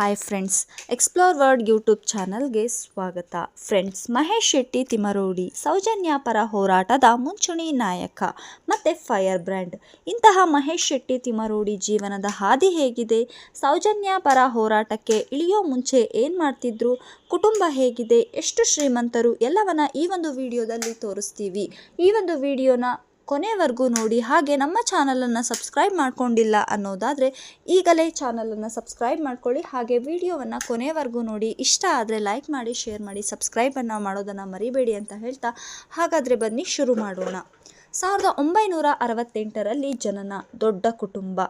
Hi friends explore word YouTube ಚಾನಲ್ಗೆ ಸ್ವಾಗತ. Friends Mahesh Shetty, Timarodi, Soujanya ಪರ ಹೋರಾಟದ ಮುಂಚೂಣಿ ನಾಯಕ ಮತ್ತು ಫೈರ್ ಬ್ರ್ಯಾಂಡ್ ಇಂತಹ ಮಹೇಶ್ ಶೆಟ್ಟಿ, ತಿಮರೋಡಿ ಜೀವನದ ಹಾದಿ ಹೇಗಿದೆ? ಸೌಜನ್ಯ ಪರ ಹೋರಾಟಕ್ಕೆ ಇಳಿಯೋ ಮುಂಚೆ ಏನು ಮಾಡ್ತಿದ್ರು? ಕುಟುಂಬ ಹೇಗಿದೆ? ಎಷ್ಟು ಶ್ರೀಮಂತರು? ಎಲ್ಲವನ್ನ ಈ ಒಂದು ವಿಡಿಯೋದಲ್ಲಿ ತೋರಿಸ್ತೀವಿ. ಈ ಒಂದು ವಿಡಿಯೋನ ಕೊನೆವರೆಗೂ ನೋಡಿ ಹಾಗೆ ನಮ್ಮ ಚಾನಲನ್ನು ಸಬ್ಸ್ಕ್ರೈಬ್ ಮಾಡ್ಕೊಂಡಿಲ್ಲ ಅನ್ನೋದಾದರೆ ಈಗಲೇ ಚಾನಲನ್ನು ಸಬ್ಸ್ಕ್ರೈಬ್ ಮಾಡ್ಕೊಳ್ಳಿ. ಹಾಗೆ ವಿಡಿಯೋವನ್ನು ಕೊನೆವರೆಗೂ ನೋಡಿ. ಇಷ್ಟ ಆದರೆ ಲೈಕ್ ಮಾಡಿ ಶೇರ್ ಮಾಡಿ ಸಬ್ಸ್ಕ್ರೈಬನ್ನು ಮಾಡೋದನ್ನು ಮರಿಬೇಡಿ ಅಂತ ಹೇಳ್ತಾ ಹಾಗಾದರೆ ಬನ್ನಿ ಶುರು ಮಾಡೋಣ. ಸಾವಿರದ ಒಂಬೈನೂರ ಅರವತ್ತೆಂಟರಲ್ಲಿ ಜನನ ದೊಡ್ಡ ಕುಟುಂಬ.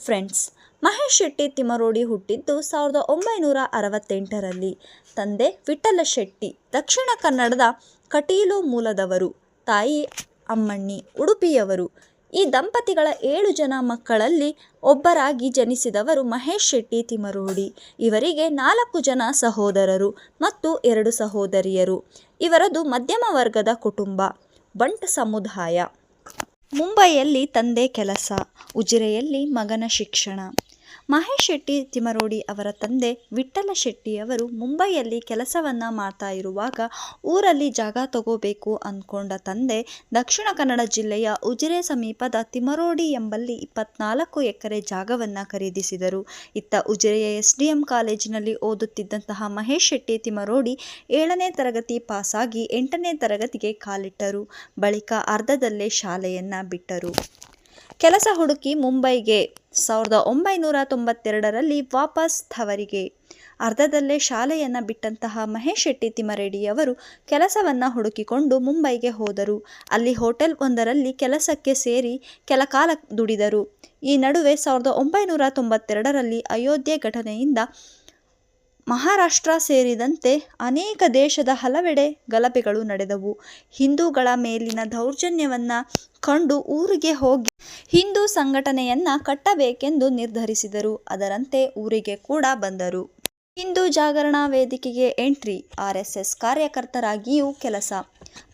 ಫ್ರೆಂಡ್ಸ್ ಮಹೇಶ್ ಶೆಟ್ಟಿ ತಿಮರೋಡಿ ಹುಟ್ಟಿದ್ದು ಸಾವಿರದ ಒಂಬೈನೂರ ಅರವತ್ತೆಂಟರಲ್ಲಿ. ತಂದೆ ವಿಠಲ ಶೆಟ್ಟಿ, ದಕ್ಷಿಣ ಕನ್ನಡದ ಕಟೀಲು ಮೂಲದವರು. ತಾಯಿ ಅಮ್ಮಣ್ಣಿ ಉಡುಪಿಯವರು. ಈ ದಂಪತಿಗಳ ಏಳು ಜನ ಮಕ್ಕಳಲ್ಲಿ ಒಬ್ಬರಾಗಿ ಜನಿಸಿದವರು ಮಹೇಶ್ ಶೆಟ್ಟಿ ತಿಮರೋಡಿ. ಇವರಿಗೆ ನಾಲ್ಕು ಜನ ಸಹೋದರರು ಮತ್ತು ಎರಡು ಸಹೋದರಿಯರು. ಇವರದು ಮಧ್ಯಮ ವರ್ಗದ ಕುಟುಂಬ. ಬಂಟ್ ಸಮುದಾಯ. ಮುಂಬೈಯಲ್ಲಿ ತಂದೆ ಕೆಲಸ. ಉಜಿರೆಯಲ್ಲಿ ಮಗನ ಶಿಕ್ಷಣ. ಮಹೇಶ್ ಶೆಟ್ಟಿ ತಿಮರೋಡಿ ಅವರ ತಂದೆ ವಿಠಲ ಶೆಟ್ಟಿ ಅವರು ಮುಂಬೈಯಲ್ಲಿ ಕೆಲಸವನ್ನು ಮಾಡ್ತಾ ಇರುವಾಗ ಊರಲ್ಲಿ ಜಾಗ ತಗೋಬೇಕು ಅಂದ್ಕೊಂಡ ತಂದೆ, ದಕ್ಷಿಣ ಕನ್ನಡ ಜಿಲ್ಲೆಯ ಉಜಿರೆ ಸಮೀಪದ ತಿಮರೋಡಿ ಎಂಬಲ್ಲಿ ಇಪ್ಪತ್ನಾಲ್ಕು ಎಕರೆ ಜಾಗವನ್ನು ಖರೀದಿಸಿದರು. ಇತ್ತ ಉಜಿರೆಯ ಎಸ್ ಡಿ ಎಂ ಕಾಲೇಜಿನಲ್ಲಿ ಓದುತ್ತಿದ್ದಂತಹ ಮಹೇಶ್ ಶೆಟ್ಟಿ ತಿಮರೋಡಿ ಏಳನೇ ತರಗತಿ ಪಾಸಾಗಿ ಎಂಟನೇ ತರಗತಿಗೆ ಕಾಲಿಟ್ಟರು. ಬಳಿಕ ಅರ್ಧದಲ್ಲೇ ಶಾಲೆಯನ್ನು ಬಿಟ್ಟರು. ಕೆಲಸ ಹುಡುಕಿ ಮುಂಬೈಗೆ ಸಾವಿರದ ಒಂಬೈನೂರ ತೊಂಬತ್ತೆರಡರಲ್ಲಿ ವಾಪಸ್ ತವರಿಗೆ. ಅರ್ಧದಲ್ಲೇ ಶಾಲೆಯನ್ನು ಬಿಟ್ಟಂತಹ ಮಹೇಶ್ ಶೆಟ್ಟಿ ತಿಮರೆಡ್ಡಿಯವರು ಕೆಲಸವನ್ನು ಹುಡುಕಿಕೊಂಡು ಮುಂಬೈಗೆ ಹೋದರು. ಅಲ್ಲಿ ಹೋಟೆಲ್ ಒಂದರಲ್ಲಿ ಕೆಲಸಕ್ಕೆ ಸೇರಿ ಕೆಲ ಕಾಲ ದುಡಿದರು. ಈ ನಡುವೆ ಸಾವಿರದ ಒಂಬೈನೂರ ತೊಂಬತ್ತೆರಡರಲ್ಲಿ ಅಯೋಧ್ಯೆ ಘಟನೆಯಿಂದ ಮಹಾರಾಷ್ಟ್ರ ಸೇರಿದಂತೆ ಅನೇಕ ದೇಶದ ಹಲವೆಡೆ ಗಲಭೆಗಳು ನಡೆದವು. ಹಿಂದೂಗಳ ಮೇಲಿನ ದೌರ್ಜನ್ಯವನ್ನು ಕಂಡು ಊರಿಗೆ ಹೋಗಿ ಹಿಂದೂ ಸಂಘಟನೆಯನ್ನ ಕಟ್ಟಬೇಕೆಂದು ನಿರ್ಧರಿಸಿದರು. ಅದರಂತೆ ಊರಿಗೆ ಕೂಡ ಬಂದರು. ಹಿಂದೂ ಜಾಗರಣಾ ವೇದಿಕೆಗೆ ಎಂಟ್ರಿ ಆರ್ಎಸ್ಎಸ್ ಕಾರ್ಯಕರ್ತರಾಗಿಯೂ ಕೆಲಸ.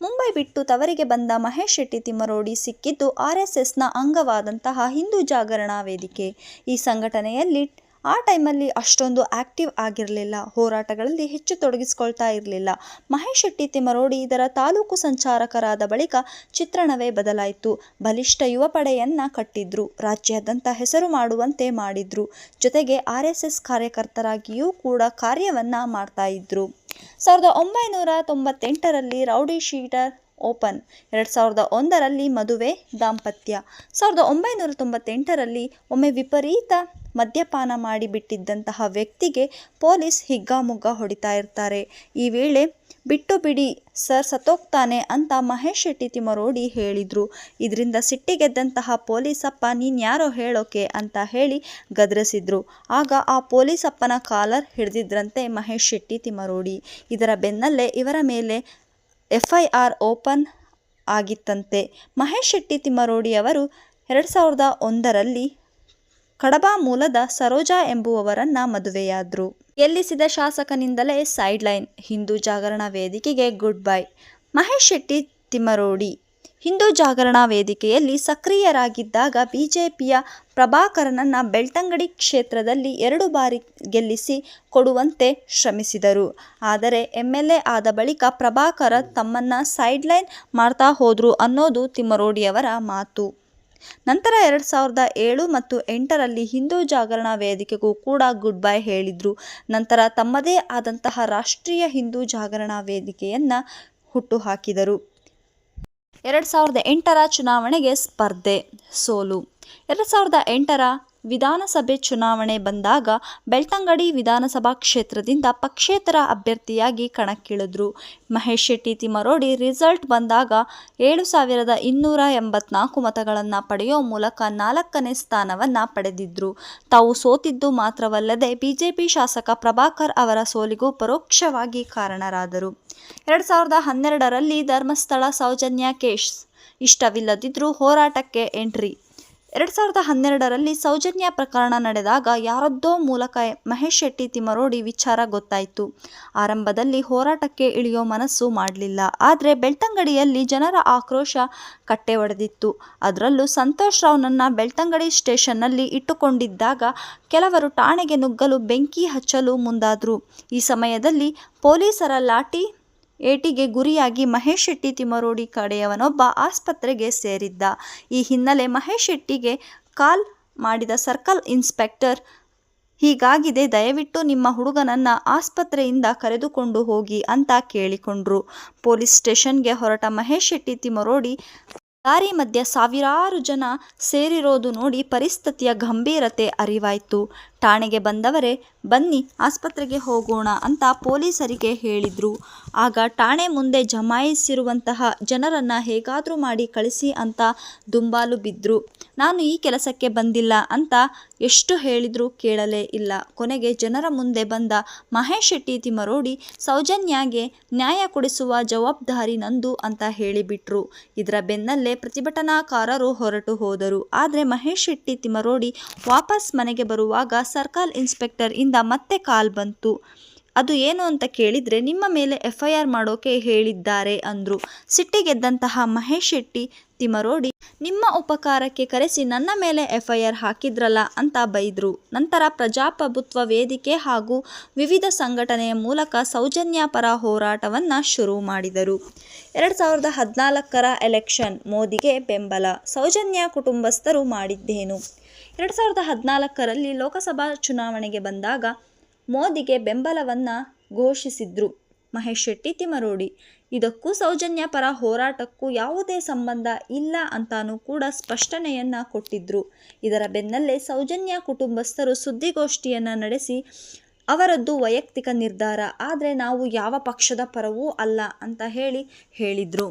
ಮುಂಬೈ ಬಿಟ್ಟು ತವರಿಗೆ ಬಂದ ಮಹೇಶ್ ಶೆಟ್ಟಿ ತಿಮ್ಮರೋಡಿ ಸಿಕ್ಕಿದ್ದು ಆರ್ಎಸ್ಎಸ್ನ ಅಂಗವಾದಂತಹ ಹಿಂದೂ ಜಾಗರಣಾ ವೇದಿಕೆ. ಈ ಸಂಘಟನೆಯಲ್ಲಿ ಆ ಟೈಮಲ್ಲಿ ಅಷ್ಟೊಂದು ಆಕ್ಟಿವ್ ಆಗಿರಲಿಲ್ಲ. ಹೋರಾಟಗಳಲ್ಲಿ ಹೆಚ್ಚು ತೊಡಗಿಸಿಕೊಳ್ತಾ ಇರಲಿಲ್ಲ. ಮಹೇಶ್ ಶೆಟ್ಟಿ ತಿಮರೋಡಿ ಇದರ ತಾಲೂಕು ಸಂಚಾರಕರಾದ ಬಳಿಕ ಚಿತ್ರಣವೇ ಬದಲಾಯಿತು. ಬಲಿಷ್ಠ ಯುವ ಪಡೆಯನ್ನ ಕಟ್ಟಿದ್ರು. ರಾಜ್ಯಾದ್ಯಂತ ಹೆಸರು ಮಾಡುವಂತೆ ಮಾಡಿದ್ರು. ಜೊತೆಗೆ ಆರ್ ಎಸ್ ಎಸ್ ಕಾರ್ಯಕರ್ತರಾಗಿಯೂ ಕೂಡ ಕಾರ್ಯವನ್ನ ಮಾಡ್ತಾ ಇದ್ರು. ಸಾವಿರದ ಒಂಬೈನೂರ ತೊಂಬತ್ತೆಂಟರಲ್ಲಿ ರೌಡಿ ಶೀಟರ್ ಓಪನ್. ಎರಡು ಸಾವಿರದ ಒಂದರಲ್ಲಿ ಮದುವೆ ದಾಂಪತ್ಯ. ಸಾವಿರದ ಒಂಬೈನೂರ ತೊಂಬತ್ತೆಂಟರಲ್ಲಿ ಒಮ್ಮೆ ವಿಪರೀತ ಮದ್ಯಪಾನ ಮಾಡಿಬಿಟ್ಟಿದ್ದಂತಹ ವ್ಯಕ್ತಿಗೆ ಪೊಲೀಸ್ ಹಿಗ್ಗಾಮುಗ್ಗಾ ಹೊಡಿತಾ ಇರ್ತಾರೆ. ಈ ವೇಳೆ, ಬಿಟ್ಟು ಬಿಡಿ ಸರ್ ಸತೋಗ್ತಾನೆ ಅಂತ ಮಹೇಶ್ ಶೆಟ್ಟಿ ತಿಮರೋಡಿ ಹೇಳಿದರು. ಇದರಿಂದ ಸಿಟ್ಟಿಗೆದ್ದಂತಹ ಪೊಲೀಸಪ್ಪ ನೀನ್ಯಾರೋ ಹೇಳೋಕೆ ಅಂತ ಹೇಳಿ ಗದರಿಸಿದ್ರು. ಆಗ ಆ ಪೊಲೀಸಪ್ಪನ ಕಾಲರ್ ಹಿಡಿದಿದ್ರಂತೆ ಮಹೇಶ್ ಶೆಟ್ಟಿ ತಿಮರೋಡಿ ಇದರ ಬೆನ್ನಲ್ಲೇ ಇವರ ಮೇಲೆ ಎಫ್ ಐ ಆರ್ ಓಪನ್ ಆಗಿತ್ತಂತೆ. ಮಹೇಶ್ ಶೆಟ್ಟಿ ತಿಮ್ಮರೋಡಿ ಅವರು ಎರಡು ಸಾವಿರದ ಒಂದರಲ್ಲಿ ಕಡಬ ಮೂಲದ ಸರೋಜಾ ಎಂಬುವವರನ್ನ ಮದುವೆಯಾದರು. ಗೆಲ್ಲಿಸಿದ ಶಾಸಕನಿಂದಲೇ ಸೈಡ್ಲೈನ್. ಹಿಂದೂ ಜಾಗರಣ ವೇದಿಕೆಗೆ ಗುಡ್ ಬೈ. ಮಹೇಶ್ ಶೆಟ್ಟಿ ತಿಮ್ಮರೋಡಿ ಹಿಂದೂ ಜಾಗರಣಾ ವೇದಿಕೆಯಲ್ಲಿ ಸಕ್ರಿಯರಾಗಿದ್ದಾಗ ಬಿಜೆಪಿಯ ಪ್ರಭಾಕರನನ್ನ ಬೆಳ್ತಂಗಡಿ ಕ್ಷೇತ್ರದಲ್ಲಿ ಎರಡು ಬಾರಿ ಗೆಲ್ಲಿಸಿ ಕೊಡುವಂತೆ ಶ್ರಮಿಸಿದರು. ಆದರೆ ಎಂ ಎಲ್ ಎ ಆದ ಬಳಿಕ ಪ್ರಭಾಕರ ತಮ್ಮನ್ನು ಸೈಡ್ಲೈನ್ ಮಾಡ್ತಾ ಹೋದರು ಅನ್ನೋದು ತಿಮ್ಮರೋಡಿಯವರ ಮಾತು. ನಂತರ ಎರಡು ಸಾವಿರದ ಏಳು ಮತ್ತು ಎಂಟರಲ್ಲಿ ಹಿಂದೂ ಜಾಗರಣಾ ವೇದಿಕೆಗೂ ಕೂಡ ಗುಡ್ ಬೈ ಹೇಳಿದರು. ನಂತರ ತಮ್ಮದೇ ಆದಂತಹ ರಾಷ್ಟ್ರೀಯ ಹಿಂದೂ ಜಾಗರಣಾ ವೇದಿಕೆಯನ್ನು ಹುಟ್ಟುಹಾಕಿದರು ಎರಡು ಸಾವಿರದ ಎಂಟರ ಚುನಾವಣೆಗೆ ಸ್ಪರ್ಧೆ ಸೋಲು. ಎರಡು ಸಾವಿರದ ಎಂಟರ ವಿಧಾನಸಭೆ ಚುನಾವಣೆ ಬಂದಾಗ ಬೆಳ್ತಂಗಡಿ ವಿಧಾನಸಭಾ ಕ್ಷೇತ್ರದಿಂದ ಪಕ್ಷೇತರ ಅಭ್ಯರ್ಥಿಯಾಗಿ ಕಣಕ್ಕಿಳಿದ್ರು. ಮಹೇಶ್ ಶೆಟ್ಟಿ ತಿಮರೋಡಿ ರಿಸಲ್ಟ್ ಬಂದಾಗ ಏಳು ಸಾವಿರದ ಇನ್ನೂರ ಎಂಬತ್ನಾಲ್ಕು ಮತಗಳನ್ನು ಪಡೆಯೋ ಮೂಲಕ ನಾಲ್ಕನೇ ಸ್ಥಾನವನ್ನು ಪಡೆದಿದ್ರು. ತಾವು ಸೋತಿದ್ದು ಮಾತ್ರವಲ್ಲದೆ ಬಿಜೆಪಿ ಶಾಸಕ ಪ್ರಭಾಕರ್ ಅವರ ಸೋಲಿಗೂ ಪರೋಕ್ಷವಾಗಿ ಕಾರಣರಾದರು. ಎರಡು ಸಾವಿರದ ಹನ್ನೆರಡರಲ್ಲಿ ಧರ್ಮಸ್ಥಳ ಸೌಜನ್ಯ ಕೇಶ್ ಇಷ್ಟವಿಲ್ಲದಿದ್ದರೂ ಹೋರಾಟಕ್ಕೆ ಎಂಟ್ರಿ. ಎರಡು ಸಾವಿರದ ಹನ್ನೆರಡರಲ್ಲಿ ಸೌಜನ್ಯ ಪ್ರಕರಣ ನಡೆದಾಗ ಯಾರದ್ದೋ ಮೂಲಕ ಮಹೇಶ್ ಶೆಟ್ಟಿ ತಿಮರೋಡಿ ವಿಚಾರ ಗೊತ್ತಾಯಿತು. ಆರಂಭದಲ್ಲಿ ಹೋರಾಟಕ್ಕೆ ಇಳಿಯೋ ಮನಸ್ಸು ಮಾಡಲಿಲ್ಲ. ಆದರೆ ಬೆಳ್ತಂಗಡಿಯಲ್ಲಿ ಜನರ ಆಕ್ರೋಶ ಕಟ್ಟೆ ಒಡೆದಿತ್ತು ಅದರಲ್ಲೂ ಸಂತೋಷ್ ರಾವ್ನನ್ನ ಬೆಳ್ತಂಗಡಿ ಸ್ಟೇಷನ್ನಲ್ಲಿ ಇಟ್ಟುಕೊಂಡಿದ್ದಾಗ ಕೆಲವರು ಠಾಣೆಗೆ ನುಗ್ಗಲು ಬೆಂಕಿ ಹಚ್ಚಲು ಮುಂದಾದರು. ಈ ಸಮಯದಲ್ಲಿ ಪೊಲೀಸರ ಲಾಠಿ ಏಟಿಗೆ ಗುರಿಯಾಗಿ ಮಹೇಶ್ ಶೆಟ್ಟಿ ತಿಮರೋಡಿ ಕಡೆಯವನೊಬ್ಬ ಆಸ್ಪತ್ರೆಗೆ ಸೇರಿದ್ದ. ಈ ಹಿನ್ನೆಲೆ ಮಹೇಶ್ ಶೆಟ್ಟಿಗೆ ಕಾಲ್ ಮಾಡಿದ ಸರ್ಕಲ್ ಇನ್ಸ್ಪೆಕ್ಟರ್, ಹೀಗಾಗಿದೆ, ದಯವಿಟ್ಟು ನಿಮ್ಮ ಹುಡುಗನನ್ನ ಆಸ್ಪತ್ರೆಯಿಂದ ಕರೆದುಕೊಂಡು ಹೋಗಿ ಅಂತ ಕೇಳಿಕೊಂಡ್ರು. ಪೊಲೀಸ್ ಸ್ಟೇಷನ್ಗೆ ಹೊರಟ ಮಹೇಶ್ ಶೆಟ್ಟಿ ತಿಮರೋಡಿ ದಾರಿ ಮಧ್ಯೆ ಸಾವಿರಾರು ಜನ ಸೇರಿರೋದು ನೋಡಿ ಪರಿಸ್ಥಿತಿಯ ಗಂಭೀರತೆ ಅರಿವಾಯ್ತು. ಠಾಣೆಗೆ ಬಂದವರೇ, ಬನ್ನಿ ಆಸ್ಪತ್ರೆಗೆ ಹೋಗೋಣ ಅಂತ ಪೊಲೀಸರಿಗೆ ಹೇಳಿದರು. ಆಗ ಠಾಣೆ ಮುಂದೆ ಜಮಾಯಿಸಿರುವಂತಹ ಜನರನ್ನು ಹೇಗಾದರೂ ಮಾಡಿ ಕಳಿಸಿ ಅಂತ ದುಂಬಾಲು ಬಿದ್ರು. ನಾನು ಈ ಕೆಲಸಕ್ಕೆ ಬಂದಿಲ್ಲ ಅಂತ ಎಷ್ಟು ಹೇಳಿದರೂ ಕೇಳಲೇ ಇಲ್ಲ. ಕೊನೆಗೆ ಜನರ ಮುಂದೆ ಬಂದ ಮಹೇಶ್ ಶೆಟ್ಟಿ ತಿಮರೋಡಿ ಸೌಜನ್ಯಾಗೆ ನ್ಯಾಯ ಕೊಡಿಸುವ ಜವಾಬ್ದಾರಿ ನಂದು ಅಂತ ಹೇಳಿಬಿಟ್ರು. ಇದರ ಬೆನ್ನಲ್ಲೇ ಪ್ರತಿಭಟನಾಕಾರರು ಹೊರಟು ಹೋದರು. ಆದರೆ ಮಹೇಶ್ ಶೆಟ್ಟಿ ತಿಮರೋಡಿ ವಾಪಸ್ ಮನೆಗೆ ಬರುವಾಗ ಸರ್ಕಲ್ ಇನ್ಸ್ಪೆಕ್ಟರ್ ಇಂದ ಮತ್ತೆ ಕಾಲ್ ಬಂತು. ಅದು ಏನು ಅಂತ ಕೇಳಿದರೆ, ನಿಮ್ಮ ಮೇಲೆ ಎಫ್ ಐ ಆರ್ ಮಾಡೋಕೆ ಹೇಳಿದ್ದಾರೆ ಅಂದರು. ಸಿಟ್ಟಿಗೆದ್ದಂತಹ ಮಹೇಶ್ ಶೆಟ್ಟಿ, ತಿಮರೋಡಿ, ನಿಮ್ಮ ಉಪಕಾರಕ್ಕೆ ಕರೆಸಿ ನನ್ನ ಮೇಲೆ ಎಫ್ ಐ ಆರ್ ಹಾಕಿದ್ರಲ್ಲ ಅಂತ ಬೈದರು. ನಂತರ ಪ್ರಜಾಪ್ರಭುತ್ವ ವೇದಿಕೆ ಹಾಗೂ ವಿವಿಧ ಸಂಘಟನೆಯ ಮೂಲಕ ಸೌಜನ್ಯ ಪರ ಹೋರಾಟವನ್ನು ಶುರು ಮಾಡಿದರು. ಎರಡು ಸಾವಿರದ ಹದಿನಾಲ್ಕರ ಎಲೆಕ್ಷನ್ ಮೋದಿಗೆ ಬೆಂಬಲ. ಸೌಜನ್ಯ ಕುಟುಂಬಸ್ಥರು ಮಾಡಿದ್ದೇನು? ಎರಡು ಸಾವಿರದ ಹದಿನಾಲ್ಕರಲ್ಲಿ ಲೋಕಸಭಾ ಚುನಾವಣೆಗೆ ಬಂದಾಗ ಮೋದಿಗೆ ಬೆಂಬಲವನ್ನು ಘೋಷಿಸಿದ್ರು ಮಹೇಶ್ ಶೆಟ್ಟಿ ತಿಮರೋಡಿ ಇದಕ್ಕೂ ಸೌಜನ್ಯ ಪರ ಹೋರಾಟಕ್ಕೂ ಯಾವುದೇ ಸಂಬಂಧ ಇಲ್ಲ ಅಂತಾನೂ ಕೂಡ ಸ್ಪಷ್ಟನೆಯನ್ನು ಕೊಟ್ಟಿದ್ರು. ಇದರ ಬೆನ್ನಲ್ಲೇ ಸೌಜನ್ಯ ಕುಟುಂಬಸ್ಥರು ಸುದ್ದಿಗೋಷ್ಠಿಯನ್ನು ನಡೆಸಿ ಅವರದ್ದು ವೈಯಕ್ತಿಕ ನಿರ್ಧಾರ, ಆದರೆ ನಾವು ಯಾವ ಪಕ್ಷದ ಪರವೂ ಅಲ್ಲ ಅಂತ ಹೇಳಿ ಹೇಳಿದರು.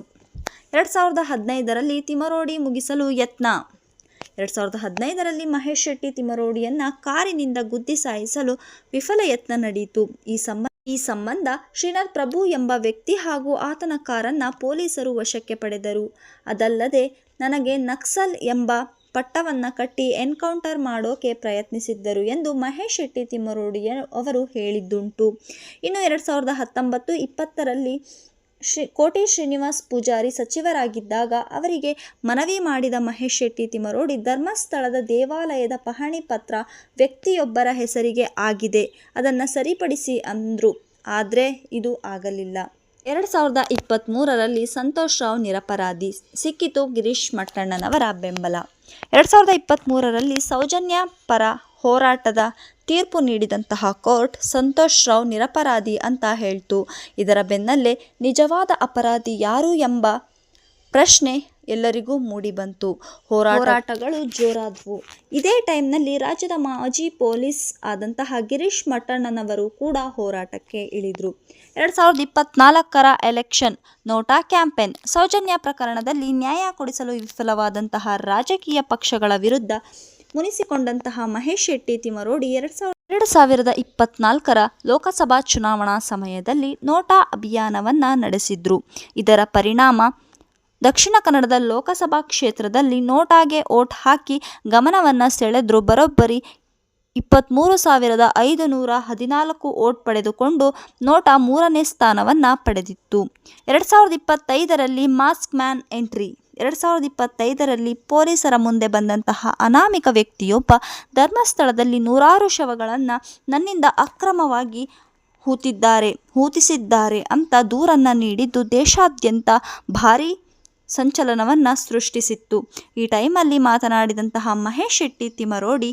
ಎರಡು ಸಾವಿರದ ಹದಿನೈದರಲ್ಲಿ ತಿಮರೋಡಿ ಮುಗಿಸಲು ಯತ್ನ ಎರಡು ಸಾವಿರದ ಹದಿನೈದರಲ್ಲಿ ಮಹೇಶ್ ಶೆಟ್ಟಿ ತಿಮರೋಡಿಯನ್ನು ಕಾರಿನಿಂದ ಗುದ್ದಿ ಸಾಯಿಸಲು ವಿಫಲ ಯತ್ನ ನಡೆಯಿತು. ಈ ಸಂಬಂಧ ಈ ಸಂಬಂಧ ಶ್ರೀನಾಥ್ ಪ್ರಭು ಎಂಬ ವ್ಯಕ್ತಿ ಹಾಗೂ ಆತನ ಕಾರನ್ನು ಪೊಲೀಸರು ವಶಕ್ಕೆ ಪಡೆದರು. ಅದಲ್ಲದೆ, ನನಗೆ ನಕ್ಸಲ್ ಎಂಬ ಪಟ್ಟವನ್ನು ಕಟ್ಟಿ ಎನ್ಕೌಂಟರ್ ಮಾಡೋಕೆ ಪ್ರಯತ್ನಿಸಿದ್ದರು ಎಂದು ಮಹೇಶ್ ಶೆಟ್ಟಿ ತಿಮ್ಮರೋಡಿ ಅವರು ಹೇಳಿದ್ದುಂಟು. ಇನ್ನು ಎರಡು ಸಾವಿರದ ಹತ್ತೊಂಬತ್ತು ಇಪ್ಪತ್ತರಲ್ಲಿ ಶ್ರೀ ಕೋಟಿ ಶ್ರೀನಿವಾಸ್ ಪೂಜಾರಿ ಸಚಿವರಾಗಿದ್ದಾಗ ಅವರಿಗೆ ಮನವಿ ಮಾಡಿದ ಮಹೇಶ್ ಶೆಟ್ಟಿ ತಿಮರೋಡಿ ಧರ್ಮಸ್ಥಳದ ದೇವಾಲಯದ ಪಹಣಿ ಪತ್ರ ವ್ಯಕ್ತಿಯೊಬ್ಬರ ಹೆಸರಿಗೆ ಆಗಿದೆ. ಅದನ್ನು ಸರಿಪಡಿಸಿ ಅಂದರು. ಆದರೆ ಇದು ಆಗಲಿಲ್ಲ. ಎರಡು ಸಾವಿರದ ಇಪ್ಪತ್ತ್ಮೂರರಲ್ಲಿ ಸಂತೋಷ್ ರಾವ್ ನಿರಪರಾಧಿ. ಸಿಕ್ಕಿತು ಗಿರೀಶ್ ಮಟ್ಟಣ್ಣನವರ ಬೆಂಬಲ. ಎರಡು ಸಾವಿರದ ಇಪ್ಪತ್ತ್ಮೂರರಲ್ಲಿ ಸೌಜನ್ಯ ಪರ ಹೋರಾಟದ ತೀರ್ಪು ನೀಡಿದಂತಹ ಕೋರ್ಟ್ ಸಂತೋಷ್ ರಾವ್ ನಿರಪರಾಧಿ ಅಂತ ಹೇಳ್ತು. ಇದರ ಬೆನ್ನಲ್ಲೇ ನಿಜವಾದ ಅಪರಾಧಿ ಯಾರು ಎಂಬ ಪ್ರಶ್ನೆ ಎಲ್ಲರಿಗೂ ಮೂಡಿಬಂತು ಹೋರಾಟಗಳು ಜೋರಾದವು. ಇದೇ ಟೈಮ್ನಲ್ಲಿ ರಾಜ್ಯದ ಮಾಜಿ ಪೊಲೀಸ್ ಆದಂತಹ ಗಿರೀಶ್ ಮಠಣ್ಣನವರು ಕೂಡ ಹೋರಾಟಕ್ಕೆ ಇಳಿದ್ರು. ಎರಡು ಸಾವಿರದ ಇಪ್ಪತ್ನಾಲ್ಕರ ಎಲೆಕ್ಷನ್, ನೋಟಾ ಕ್ಯಾಂಪೇನ್, ಸೌಜನ್ಯ ಪ್ರಕರಣದಲ್ಲಿ ನ್ಯಾಯ ಕೊಡಿಸಲು ವಿಫಲವಾದಂತಹ ರಾಜಕೀಯ ಪಕ್ಷಗಳ ವಿರುದ್ಧ ಮುನಿಸಿಕೊಂಡಂತಹ ಮಹೇಶ್ ಶೆಟ್ಟಿ ತಿಮರೋಡಿ ಎರಡು ಸಾವಿರದ ಎರಡು ಸಾವಿರದ ಇಪ್ಪತ್ನಾಲ್ಕರ ಲೋಕಸಭಾ ಚುನಾವಣಾ ಸಮಯದಲ್ಲಿ ನೋಟಾ ಅಭಿಯಾನವನ್ನು ನಡೆಸಿದ್ರು. ಇದರ ಪರಿಣಾಮ ದಕ್ಷಿಣ ಕನ್ನಡದ ಲೋಕಸಭಾ ಕ್ಷೇತ್ರದಲ್ಲಿ ನೋಟಾಗೆ ಓಟ್ ಹಾಕಿ ಗಮನವನ್ನು ಸೆಳೆದ್ರು. ಬರೋಬ್ಬರಿ ಇಪ್ಪತ್ತ್ಮೂರು ಸಾವಿರದ ಐದು ನೂರ ಹದಿನಾಲ್ಕು ಓಟ್ ಪಡೆದುಕೊಂಡು ನೋಟಾ ಮೂರನೇ ಸ್ಥಾನವನ್ನು ಪಡೆದಿತ್ತು. ಎರಡು ಸಾವಿರದ ಇಪ್ಪತ್ತೈದರಲ್ಲಿ ಮಾಸ್ಕ್ ಮ್ಯಾನ್ ಎಂಟ್ರಿ ಎರಡು ಸಾವಿರದ ಇಪ್ಪತ್ತೈದರಲ್ಲಿ ಪೊಲೀಸರ ಮುಂದೆ ಬಂದಂತಹ ಅನಾಮಿಕ ವ್ಯಕ್ತಿಯೊಬ್ಬ ಧರ್ಮಸ್ಥಳದಲ್ಲಿ ನೂರಾರು ಶವಗಳನ್ನು ನನ್ನಿಂದ ಅಕ್ರಮವಾಗಿ ಹೂತಿದ್ದಾರೆ, ಹೂತಿಸಿದ್ದಾರೆ ಅಂತ ದೂರನ್ನು ನೀಡಿದ್ದು ದೇಶಾದ್ಯಂತ ಭಾರೀ ಸಂಚಲನವನ್ನು ಸೃಷ್ಟಿಸಿತ್ತು. ಈ ಟೈಮಲ್ಲಿ ಮಾತನಾಡಿದಂತಹ ಮಹೇಶ್ ಶೆಟ್ಟಿ ತಿಮರೋಡಿ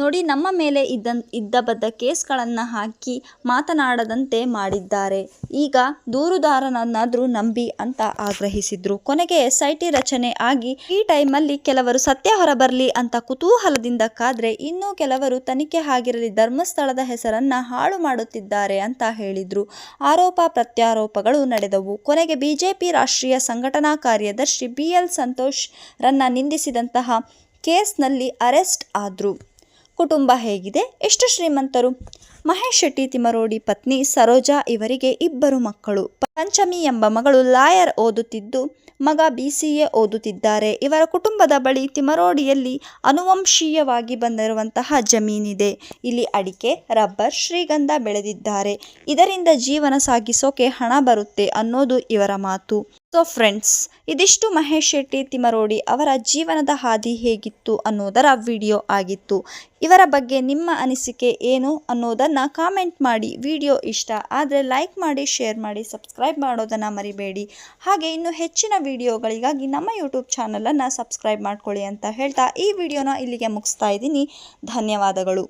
ನೋಡಿ ನಮ್ಮ ಮೇಲೆ ಇದ್ದ ಇದ್ದ ಬದ್ದ ಕೇಸ್ಗಳನ್ನು ಹಾಕಿ ಮಾತನಾಡದಂತೆ ಮಾಡಿದ್ದಾರೆ. ಈಗ ದೂರುದಾರನನ್ನಾದರೂ ನಂಬಿ ಅಂತ ಆಗ್ರಹಿಸಿದ್ರು. ಕೊನೆಗೆ ಎಸ್ ಐ ಟಿ ರಚನೆ ಆಗಿ ಈ ಟೈಮಲ್ಲಿ ಕೆಲವರು ಸತ್ಯ ಹೊರಬರಲಿ ಅಂತ ಕುತೂಹಲದಿಂದ ಕಾದ್ರೆ ಇನ್ನೂ ಕೆಲವರು ತನಿಖೆ ಆಗಿರಲಿ ಧರ್ಮಸ್ಥಳದ ಹೆಸರನ್ನ ಹಾಳು ಮಾಡುತ್ತಿದ್ದಾರೆ ಅಂತ ಹೇಳಿದ್ರು. ಆರೋಪ ಪ್ರತ್ಯಾರೋಪಗಳು ನಡೆದವು. ಕೊನೆಗೆ ಬಿಜೆಪಿ ರಾಷ್ಟ್ರೀಯ ಸಂಘಟನಾ ಕಾರ್ಯದರ್ಶಿ ಬಿ ಎಲ್ ಸಂತೋಷ್ ರನ್ನ ನಿಂದಿಸಿದಂತಹ ಕೇಸ್ನಲ್ಲಿ ಅರೆಸ್ಟ್ ಆದ್ರು. ಕುಟುಂಬ ಹೇಗಿದೆ? ಎಷ್ಟು ಶ್ರೀಮಂತರು? ಮಹೇಶ್ ಶೆಟ್ಟಿ ತಿಮರೋಡಿ ಪತ್ನಿ ಸರೋಜಾ ಇವರಿಗೆ ಇಬ್ಬರು ಮಕ್ಕಳು. ಪಂಚಮಿ ಎಂಬ ಮಗಳು ಲಾಯರ್ ಓದುತ್ತಿದ್ದು, ಮಗ ಬಿ ಓದುತ್ತಿದ್ದಾರೆ. ಇವರ ಕುಟುಂಬದ ಬಳಿ ತಿಮರೋಡಿಯಲ್ಲಿ ಅನುವಂಶೀಯವಾಗಿ ಬಂದಿರುವಂತಹ ಜಮೀನಿದೆ. ಇಲ್ಲಿ ಅಡಿಕೆ, ರಬ್ಬರ್, ಶ್ರೀಗಂಧ ಬೆಳೆದಿದ್ದಾರೆ. ಇದರಿಂದ ಜೀವನ ಸಾಗಿಸೋಕೆ ಹಣ ಬರುತ್ತೆ ಅನ್ನೋದು ಇವರ ಮಾತು. ಸೊ ಫ್ರೆಂಡ್ಸ್ ಇದಿಷ್ಟು ಮಹೇಶ್ ಶೆಟ್ಟಿ ತಿಮರೋಡಿ ಅವರ ಜೀವನದ ಹಾದಿ ಹೇಗಿತ್ತು ಅನ್ನೋದರ ವಿಡಿಯೋ ಆಗಿತ್ತು. ಇವರ ಬಗ್ಗೆ ನಿಮ್ಮ ಅನಿಸಿಕೆ ಏನು ಅನ್ನೋದನ್ನು ಕಾಮೆಂಟ್ ಮಾಡಿ. ವಿಡಿಯೋ ಇಷ್ಟ ಆದರೆ ಲೈಕ್ ಮಾಡಿ ಶೇರ್ ಮಾಡಿ ಸಬ್ಸ್ಕ್ರೈಬ್ ಮಾಡೋದನ್ನು ಮರಿಬೇಡಿ. ಹಾಗೆ ಇನ್ನು ಹೆಚ್ಚಿನ ವಿಡಿಯೋಗಳಿಗಾಗಿ ನಮ್ಮ ಯೂಟ್ಯೂಬ್ ಚಾನಲನ್ನು ಸಬ್ಸ್ಕ್ರೈಬ್ ಮಾಡ್ಕೊಳ್ಳಿ ಅಂತ ಹೇಳ್ತಾ ಈ ವಿಡಿಯೋನ ಇಲ್ಲಿಗೆ ಮುಗಿಸ್ತಾ ಇದ್ದೀನಿ. ಧನ್ಯವಾದಗಳು.